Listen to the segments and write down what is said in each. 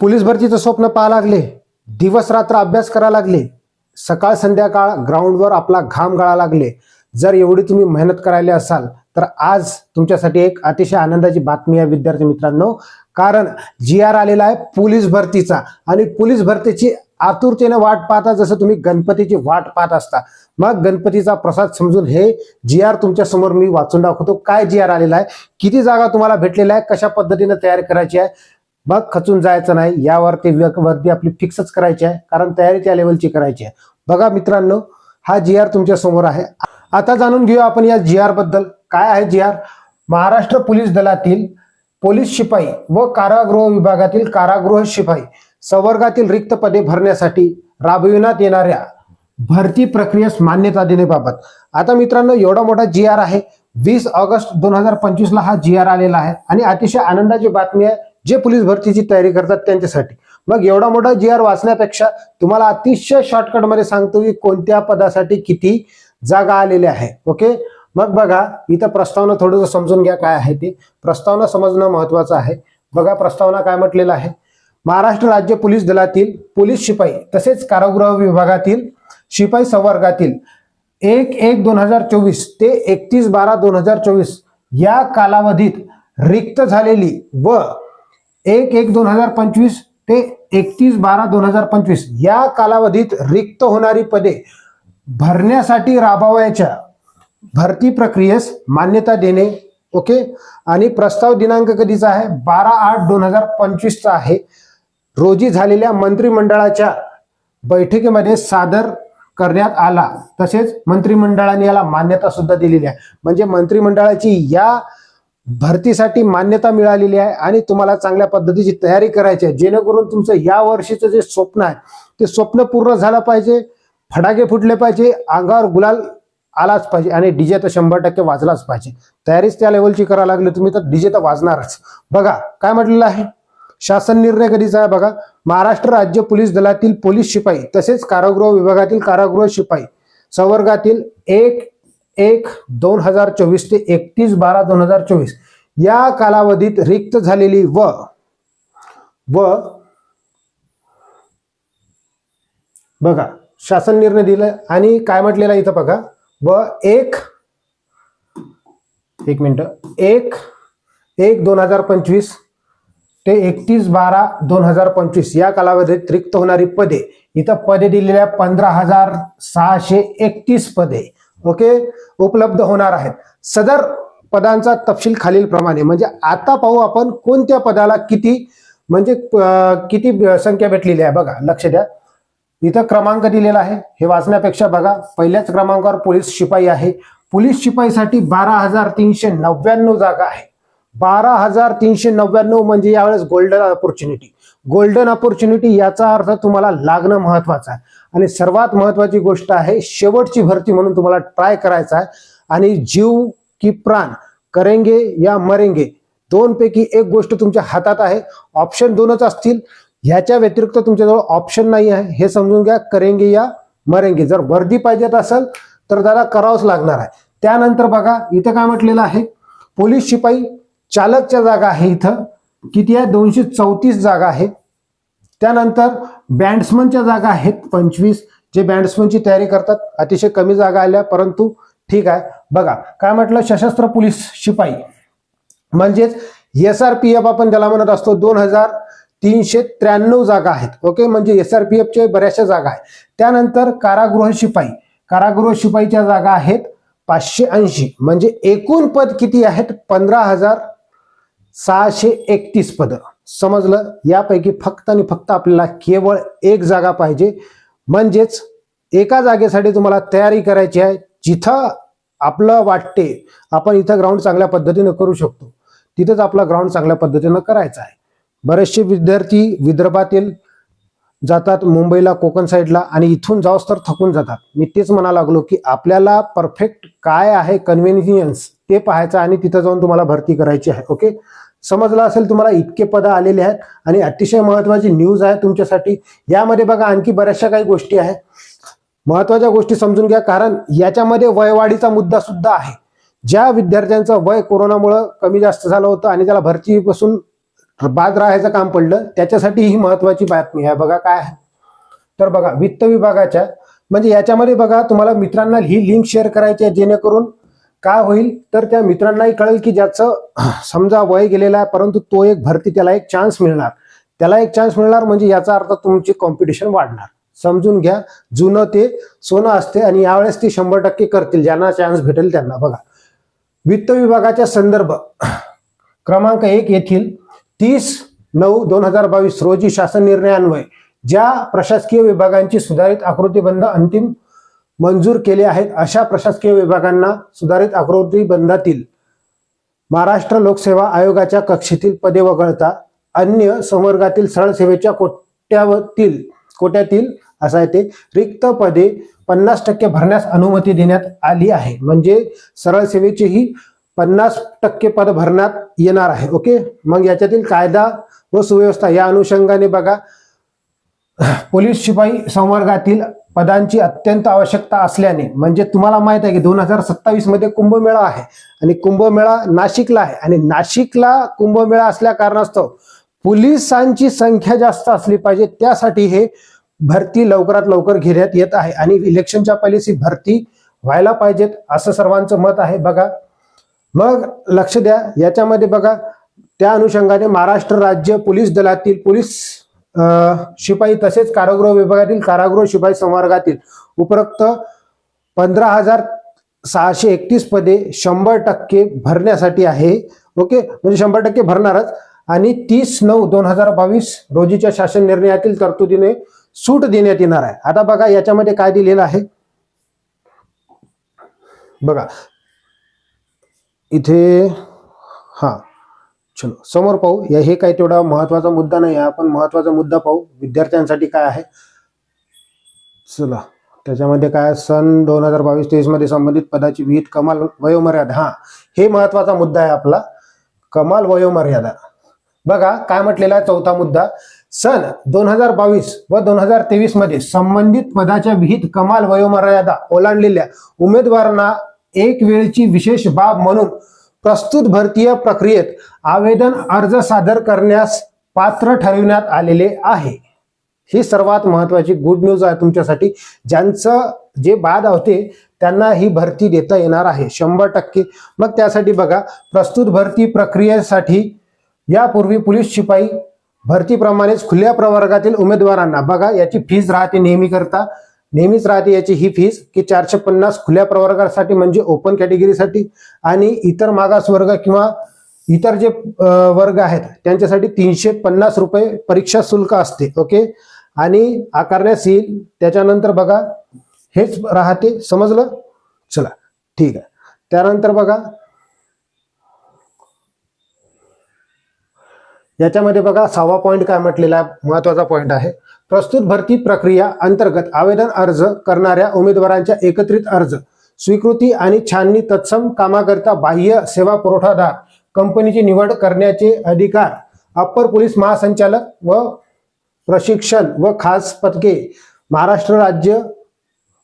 Police भरतीचं स्वप्न पाहा लागले. दिवस रात्र अभ्यास करा लागले. सकाळ संध्याकाळ ग्राउंडवर आपला घाम गाळा लागले. जर एवढी तुम्ही मेहनत करायला असाल तर आज तुमच्यासाठी एक अतिशय आनंदाची बातमी आहे विद्यार्थी मित्रांनो. कारण जी आर आलेला आहे पोलीस भरतीचा आणि पोलीस भरतीची आतुरतेने वाट पाहता जसं तुम्ही गणपतीची वाट पाहत असता. मग गणपतीचा प्रसाद समजून हे जी आर तुमच्यासमोर मी वाचून दाखवतो. काय जी आर आलेला आहे? किती जागा तुम्हाला भेटलेला आहे कशा पद्धतीने तयार करायची आहे? मग खचून जायचं नाही. यावर ते व्य- आपली फिक्सच करायची आहे. कारण तयारी त्या लेवलची करायची आहे. बघा मित्रांनो हा जी आर तुमच्यासमोर आहे. आता जाणून घेऊया आपण या जी आरबद्दल. काय आहे जी आर महाराष्ट्र पोलीस दलातील पोलीस शिपाई व कारागृह विभागातील कारागृह शिपाई संवर्गातील रिक्त पदे भरण्यासाठी राबविण्यात येणाऱ्या भरती प्रक्रियेस मान्यता देण्याबाबत. आता मित्रांनो एवढा मोठा जी आर आहे. वीस ऑगस्ट दोन हजार पंचवीस ला हा जी आर आलेला आहे. आणि अतिशय आनंदाची बातमी आहे. जे पोलीस भरतीची तयारी करतात त्यांच्यासाठी. मग एवढा मोठा जी आर वाचण्यापेक्षा तुम्हाला अतिशय शॉर्टकटमध्ये सांगतो की कोणत्या पदासाठी किती जागा आलेल्या आहे ओके मग बघा इथं प्रस्तावना थोडंसं समजून घ्या काय आहे ते. प्रस्तावना समजणं महत्वाचं आहे. बघा प्रस्तावना काय म्हटलेलं आहे? महाराष्ट्र राज्य पोलीस दलातील पोलीस शिपाई तसेच कारागृह विभागातील शिपाई संवर्गातील एक एक दोन हजार चोवीस ते एकतीस बारा दोन हजार चोवीस या कालावधीत रिक्त झालेली व एक एक दोन हजार पंचवीस ते एकतीस बारा दोन हजार पंचवीस. या कालावधीत रिक्त होणारी पदे भरण्यासाठी राबवायच्या भरती प्रक्रियेस मान्यता देणे ओके? आणि प्रस्ताव दिनांक कधीचा आहे? बारा आठ दोन हजार पंचवीसचा आहे. रोजी झालेल्या मंत्रिमंडळाच्या बैठकीमध्ये सादर करण्यात आला. तसेच मंत्रिमंडळाने याला मान्यता सुद्धा दिलेली आहे. म्हणजे मंत्रिमंडळाची या भरतीसाठी मान्यता मिळालेली आहे आणि तुम्हाला चांगल्या पद्धतीची तयारी करायची आहे. जेणेकरून तुमचं या वर्षीचं जे स्वप्न आहे ते स्वप्न पूर्ण झालं पाहिजे फटाके फुटले पाहिजे अंगावर गुलाल आलाच पाहिजे आणि डीजे तर शंभर टक्के वाजलाच पाहिजे. तयारीच त्या लेवलची करायला लागली तुम्ही तर डीजे तर वाजणारच. बघा काय म्हटलेलं आहे? शासन निर्णय कधीचा आहे बघा? महाराष्ट्र राज्य पोलीस दलातील पोलीस शिपाई तसेच कारागृह विभागातील कारागृह शिपाई संवर्गातील एक एक दोन हजार चोवीस ते एकतीस बारा दोन हजार चोवीस. या कालावधीत रिक्त झालेली व व बघा शासन निर्णय दिलं आणि काय म्हटलेलं इथं बघा. व एक एक मिनिट. एक एक दोन हजार पंचवीस ते एकतीस बारा दोन हजार पंचवीस या कालावधीत रिक्त होणारी पदे. इथं पदे दिलेल्या पंधरा हजार सहाशे एकतीस पदे. ओके? उपलब्ध होणार आहेत. सदर पदांचा तपशील खालील प्रमाणे म्हणजे आता पाहू आपण कोणत्या पदाला किती म्हणजे किती संख्या भेटलेली आहे. बघा लक्ष द्या. इथं क्रमांक दिलेला आहे. हे वाचण्यापेक्षा बघा पहिल्याच क्रमांकावर पोलीस शिपाई आहे. पोलीस शिपाईसाठी बारा हजार तीनशे नव्याण्णव जागा आहे. बारा हजार तीनशे नव्याण्णव म्हणजे यावेळेस गोल्डन ऑपॉर्च्युनिटी गोल्डन ऑपॉर्च्युनिटी याचा अर्थ तुम्हाला लागणं महत्वाचं आहे. आणि सर्वात महत्वाची गोष्ट आहे शेवटची भरती म्हणून तुम्हाला ट्राय करायचा आहे. आणि जीव की प्राण करेंगे या मरेंगे दोनपैकी एक गोष्ट तुमच्या हातात आहे. ऑप्शन दोनच असतील. ह्याच्या व्यतिरिक्त तुमच्याजवळ ऑप्शन नाही आहे. हे समजून घ्या करेंगे या मरेंगे. जर वर्दी पाहिजेत असेल तर त्याला करावंच लागणार आहे. त्यानंतर बघा इथं काय म्हटलेलं आहे? पोलीस शिपाई चालकच्या जागा आहे इथं. किती आहे? दोनशे चौतीस जागा आहे त्यानंतर बॅट्समनच्या जागा आहेत पंचवीस. जे बॅट्समनची तयारी करतात अतिशय कमी जागा आल्या परंतु ठीक आहे. बघा काय म्हटलं? सशस्त्र पोलीस शिपाई. म्हणजेच एस आर पी एफ आपण त्याला म्हणत असतो दोन हजार तीनशे त्र्याण्णव जागा आहेत. ओके म्हणजे एस आर पी एफच्या बऱ्याचशा जागा आहेत. त्यानंतर कारागृह शिपाई. कारागृह शिपाईच्या जागा आहेत पाचशे ऐंशी. म्हणजे एकूण पद किती आहेत? पंधरा हजार सहाशे एकतीस पद. समजलं? यापैकी फक्त आणि फक्त आपल्याला केवळ एक जागा पाहिजे. म्हणजेच एका जागेसाठी तुम्हाला तयारी करायची आहे. जिथं आपलं वाटते आपण इथं ग्राउंड चांगल्या पद्धतीनं करू शकतो. तिथंच आपला ग्राउंड चांगल्या पद्धतीनं करायचा आहे. बरेचसे विद्यार्थी विदर्भातील जातात मुंबईला कोकण साईडला आणि इथून जाऊस तर थकून जातात. मी तेच म्हणा लागलो की आपल्याला परफेक्ट काय आहे कन्व्हिनियन्स ते पाहायचं आणि तिथं जाऊन तुम्हाला भरती करायची आहे. ओके समजलं असेल तुम्हाला इतके पदं आलेले आहेत आणि अतिशय महत्वाची न्यूज आहे तुमच्यासाठी. यामध्ये बघा आणखी बऱ्याचशा काही गोष्टी आहेत. महत्त्वाच्या गोष्टी समजून घ्या कारण याच्यामध्ये वयवाढीचा मुद्दा सुद्धा आहे. ज्या विद्यार्थ्यांचं वय कोरोनामुळं कमी जास्त झालं होतं आणि त्याला भरतीपासून बाद राहायचं काम पडलं त्याच्यासाठी ही महत्वाची बातमी आहे. बघा काय आहे. तर बघा वित्त विभागाच्या म्हणजे याच्यामध्ये बघा तुम्हाला मित्रांना ही लिंक शेअर करायची आहे जेणेकरून काय होईल? तर त्या मित्रांनाही कळेल की ज्याचं समजा वय गेलेला आहे परंतु तो एक भरती त्याला एक चान्स मिळणार. त्याला एक चान्स मिळणार म्हणजे याचा अर्थ तुमची कॉम्पिटिशन वाढणार. समजून घ्या जुनं ते सोनं असते आणि यावेळेस ते शंभर टक्के करतील ज्यांना चान्स भेटेल त्यांना. बघा वित्त विभागाच्या संदर्भ क्रमांक एक येथील तीस नऊ दोन हजार बावीस रोजी शासन निर्णयान्वये ज्या प्रशासकीय विभागांची सुधारित आकृतीबंध अंतिम मंजूर केले आहेत. अशा प्रशासकीय विभागांना सुधारित आकृतीबंधातील महाराष्ट्र लोकसेवा आयोगाच्या कक्षेतील पदे वगळता अन्य संवर्गातील सरळ सेवेच्या कोट्यावतील कोट्यातील असं आहे ते रिक्त पदे पन्नास टक्के भरण्यास अनुमती देण्यात आली आहे. म्हणजे सरळ सेवेचीही पन्नास टक्के पद भरण्यात येणार आहे. ओके? मग याच्यातील कायदा व सुव्यवस्था या अनुषंगाने बघा. पोलीस शिपाई संवर्गातील पदांची अत्यंत आवश्यकता असल्याने म्हणजे तुम्हाला माहीत आहे की दोन हजार सत्तावीसमध्ये कुंभमेळा आहे आणि कुंभमेळा नाशिकला आहे. आणि नाशिकला कुंभमेळा असल्या कारणास्तव पोलिसांची संख्या जास्त असली पाहिजे. त्यासाठी हे भरती लवकरात लवकर घेण्यात येत आहे. आणि इलेक्शनच्या पॉलिसी ही भरती व्हायला पाहिजेत असं सर्वांचं मत आहे. बघा मग लक्ष द्या. याच्यामध्ये बघा त्या अनुषंगाने महाराष्ट्र राज्य पोलीस दलातील पोलीस शिपाई तसेच कारागृह विभागातील कारागृह शिपाई संवर्गातील उपरोक्त पंधरा हजार सहाशे एकतीस पदे शंभर टक्के भरण्यासाठी आहे. ओके? म्हणजे शंभर टक्के भरणारच. आणि तीस नऊ दोन हजार बावीस रोजीच्या शासन निर्णयातील तरतुदीने सूट देण्यात येणार आहे. आता बघा याच्यामध्ये काय दिलेलं आहे. बघा. इथे हा. चलो समोर पाहू. या हे काही तेवढा महत्त्वाचा मुद्दा नाही आहे. आपण महत्त्वाचा मुद्दा पाहू. विद्यार्थ्यांसाठी काय आहे? चला त्याच्यामध्ये काय सन दोन हजार बावीस तेवीसमध्ये संबंधित पदाची विहित कमाल वयोमर्यादा. हा हे महत्त्वाचा मुद्दा आहे आपला. कमाल वयोमर्यादा. बघा काय म्हटलेला आहे चौथा मुद्दा? सन दोन हजार बावीस व दोन हजार तेवीसमध्ये संबंधित पदाच्या विहित कमाल वयोमर्यादा ओलांडलेल्या उमेदवारांना एक वेळची विशेष बाब म्हणून प्रस्तुत भरतीय प्रक्रियेत आवेदन अर्ज सादर करण्यास पात्र ठरविण्यात आलेले आहे. ही सर्वात महत्वाची गुड न्यूज आहे तुमच्यासाठी. ज्यांचं जे बाद होते त्यांना ही भरती देता येणार आहे शंभर टक्के. मग त्यासाठी बघा प्रस्तुत भरती प्रक्रियेसाठी यापूर्वी पोलीस शिपाई भरतीप्रमाणेच खुल्या प्रवर्गातील उमेदवारांना बघा याची फीज राहते नेहमी करता. नेहमीच राहते याची ही फीज की चारशे पन्नास खुल्या प्रवर्गासाठी म्हणजे ओपन कॅटेगरीसाठी आणि इतर मागास वर्ग किंवा इतर जे वर्ग आहेत त्यांच्यासाठी तीनशे पन्नास रुपये परीक्षा शुल्क असते ओके? आणि आकारण्यास येईल त्याच्यानंतर बघा हेच राहते समजलं? चला ठीक आहे. त्यानंतर बघा याच्यामध्ये बघा सहावा पॉईंट काय म्हटलेला आहे महत्त्वाचा पॉईंट आहे. प्रस्तुत भरती प्रक्रिया अंतर्गत आवेदन अर्ज करणाऱ्या उमेदवारांच्या एकत्रित अर्ज स्वीकृती आणि छाननी तत्सम कामाकरिता बाह्य सेवा पुरवठादार कंपनीची निवड करण्याचे अधिकार अप्पर पोलीस महासंचालक व प्रशिक्षण व खास पदके महाराष्ट्र राज्य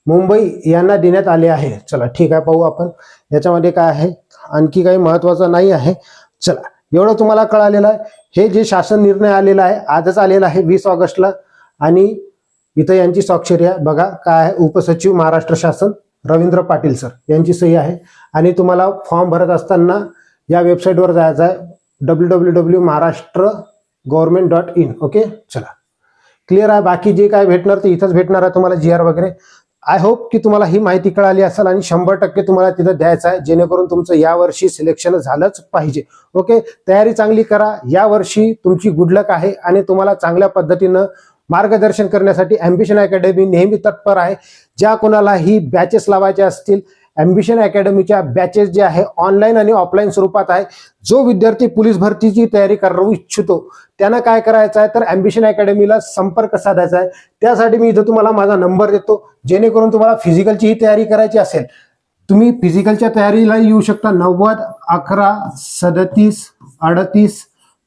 मुंबई यांना देण्यात आले आहे. चला ठीक आहे पाहू आपण. याच्यामध्ये काय आहे? आणखी काही महत्वाचं नाही आहे. चला एवढं तुम्हाला कळालेलं आहे. हे जे शासन निर्णय आलेला आहे आजच आलेला आहे वीस ऑगस्टला. आणि इथं यांची स्वाक्षरी आहे. बघा काय आहे? उपसचिव महाराष्ट्र शासन रवींद्र पाटील सर यांची सही आहे. आणि तुम्हाला फॉर्म भरत असताना या वेबसाईटवर जायचं आहे. W W W Maharashtra government dot in okay चला. क्लिअर आहे? बाकी जे काय भेटणार ते इथंच भेटणार आहे तुम्हाला जी आर वगैरे. आय होप की तुम्हाला ही माहिती कळाली असेल आणि शंभर टक्के तुम्हाला तिथं द्यायचं आहे. जेणेकरून तुमचं यावर्षी सिलेक्शन झालंच पाहिजे. ओके तयारी चांगली करा. यावर्षी तुमची गुडलक आहे आणि तुम्हाला चांगल्या पद्धतीनं मार्गदर्शन करण्यासाठी अँबिशन अकॅडमी नेहमी तत्पर आहे. ज्या कोणालाही बॅचेस लावायचे असतील ॲम्बिशन अकॅडमीच्या बॅचेस जे आहे ऑनलाईन आणि ऑफलाईन स्वरूपात आहे. जो विद्यार्थी पोलीस भरतीची तयारी करू इच्छितो त्यांना काय करायचं आहे? तर ॲम्बिशन अकॅडमीला संपर्क साधायचा आहे. त्यासाठी मी इथं तुम्हाला माझा नंबर देतो. जेणेकरून तुम्हाला फिजिकलचीही तयारी करायची असेल तुम्ही फिजिकलच्या तयारीला येऊ शकता. नव्वद अकरा सदतीस अडतीस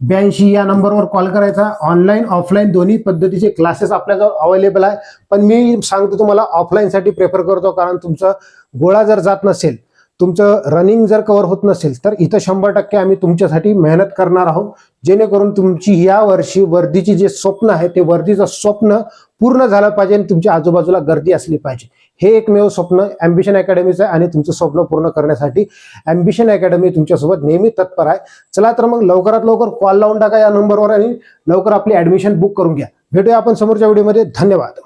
ब्याऐंशी या नंबरवर कॉल करायचा. ऑनलाईन ऑफलाईन दोन्ही पद्धतीचे क्लासेस आपल्याजवळ अवेलेबल आहे. पण मी सांगतो तुम्हाला ऑफलाईनसाठी प्रेफर करतो कारण तुमचा गोळा जर जात नसेल तुमचं रनिंग जर कव्हर होत नसेल तर इथं शंभर टक्के आम्ही तुमच्यासाठी मेहनत करणार आहोत. जेणेकरून तुमची या वर्षी वर्दीची जे स्वप्न आहे ते वर्दीचं स्वप्न पूर्ण झालं पाहिजे आणि तुमच्या आजूबाजूला गर्दी असली पाहिजे. हे एकमेव स्वप्न अँबिशन अकॅडमीचं आहे आणि तुमचं स्वप्न पूर्ण करण्यासाठी अँबिशन अकॅडमी तुमच्यासोबत नेहमी तत्पर आहे. चला तर मग लवकरात लवकर कॉल लावून टाका या नंबरवर आणि लवकर आपली ऍडमिशन बुक करून घ्या. भेटूया आपण समोरच्या व्हिडिओमध्ये धन्यवाद.